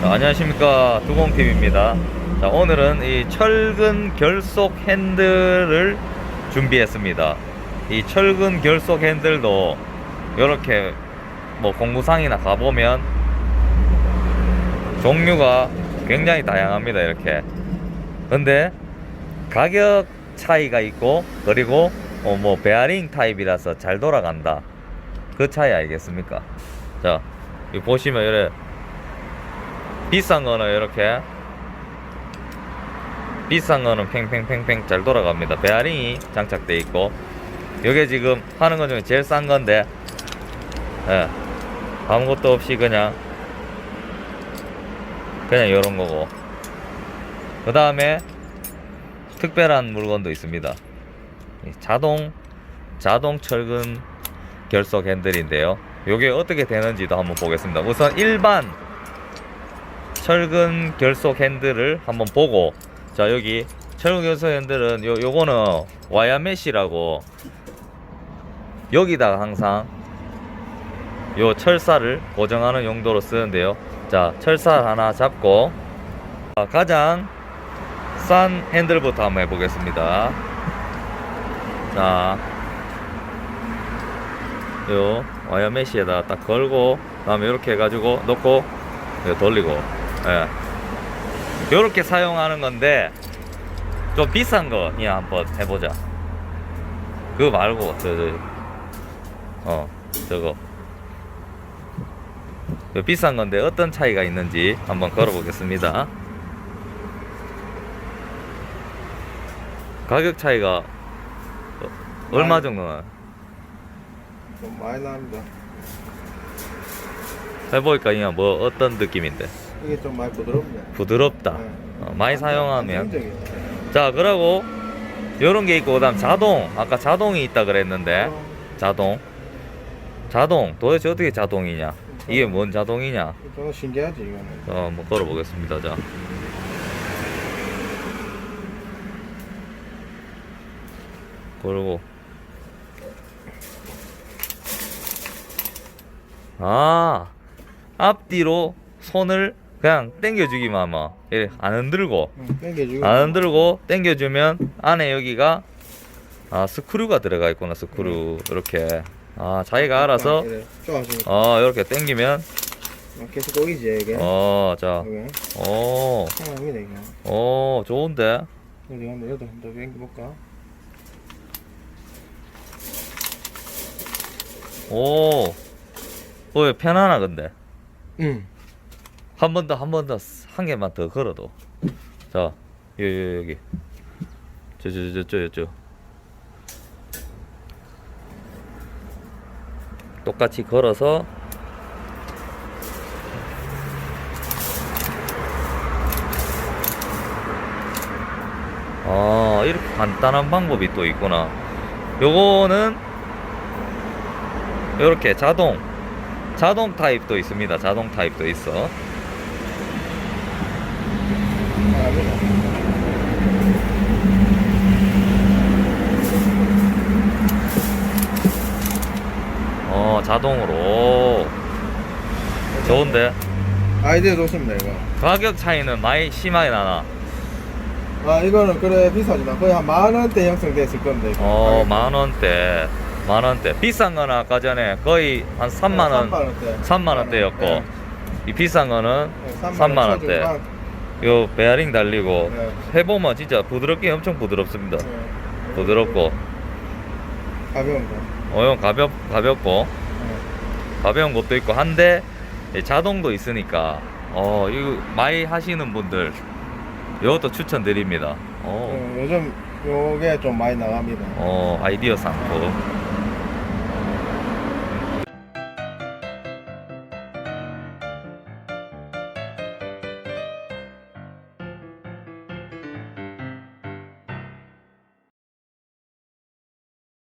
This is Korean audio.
자, 안녕하십니까 두공팀입니다. 자, 오늘은 이 철근 결속 핸들을 준비했습니다. 이 철근 결속 핸들도 이렇게 뭐 공구상이나 가보면 종류가 굉장히 다양합니다. 이렇게. 근데 가격 차이가 있고 그리고 어, 뭐 베어링 타입이라서 잘 돌아간다. 그 차이 알겠습니까? 자, 이 보시면 이래 비싼 거는 이렇게 비싼 거는 팽팽팽팽 잘 돌아갑니다. 베어링이 장착돼 있고 이게 지금 하는 것 중에 제일 싼 건데 예, 아무것도 없이 그냥 그냥 이런 거고 그 다음에 특별한 물건도 있습니다. 이 자동 자동 철근 결속 핸들인데요. 이게 어떻게 되는지도 한번 보겠습니다. 우선 일반 철근 결속 핸들을 한번 보고 자 여기 철근 결속 핸들은 요 요거는 와이어 메시라고 여기다가 항상 요 철사를 고정하는 용도로 쓰는데요. 자 철사 하나 잡고 자, 가장 싼 핸들부터 한번 해보겠습니다. 자, 요 와이어 메시에다 딱 걸고 그다음에 이렇게 해가지고 놓고 돌리고 예. 요렇게 사용하는 건데 좀 비싼 거 그냥 한번 해보자 그거 말고 저, 저, 어 저거 요 비싼 건데 어떤 차이가 있는지 한번 걸어 보겠습니다 가격 차이가 어, 얼마 정도 나요? 좀 많이 납니다. 해보니까 그냥 뭐 어떤 느낌인데 이게 좀 많이 부드럽네. 부드럽다. 네. 어, 많이 사용하면. 안정적이네. 자 그러고 요런 게 있고 그다음 자동. 아까 자동이 있다 그랬는데. 어, 자동. 자동. 도대체 어떻게 자동이냐? 이게 뭔 자동이냐? 좀 신기하지 이거는. 어 한번 걸어 보겠습니다. 자. 그리고. 아 앞뒤로 손을 그냥 당겨주기만 하면 이렇게 안 흔들고. 응, 당겨주고. 안 흔들고 당겨주면 안에 여기가 아 스크류가 들어가 있구나 스크류. 이렇게. 아 자기가 알아서 이래. 좋아지니까. 어 이렇게 당기면. 어, 계속 거기지 이게. 오, 좋은데? 어디 한번 당겨볼까? 오, 어 편하나 근데? 응. 한 번 더 한 번 더 한 개만 더 걸어도. 자 여기 여기 저 저 저 저 저. 똑같이 걸어서. 아 이렇게 간단한 방법이 또 있구나. 요거는 요렇게 자동 자동 타입도 있습니다. 자동 타입도 있어. 어 자동으로 좋은데 아이디어 좋습니다 이거. 가격 차이는 많이 심하게 나나 아 이거는 그래 비싸지만 거의 한 만 원대 형성됐을 건데. 이거. 어 가격이. 만원대 만원대 비싼 거는 아까 전에 거의 한 3만원 3만 원대. 3만 원대였고 네. 이 비싼 거는 네, 3만 원대 초중반. 요 베어링 달리고 네. 해보면 진짜 부드럽게 엄청 부드럽습니다 네. 부드럽고 가벼운 거. 어용 가볍 가볍고 네. 가벼운 것도 있고 한데 이 자동도 있으니까 어 이거 많이 하시는 분들 이것도 추천드립니다 어, 어, 요즘 요게 좀 많이 나갑니다. 어 아이디어 상품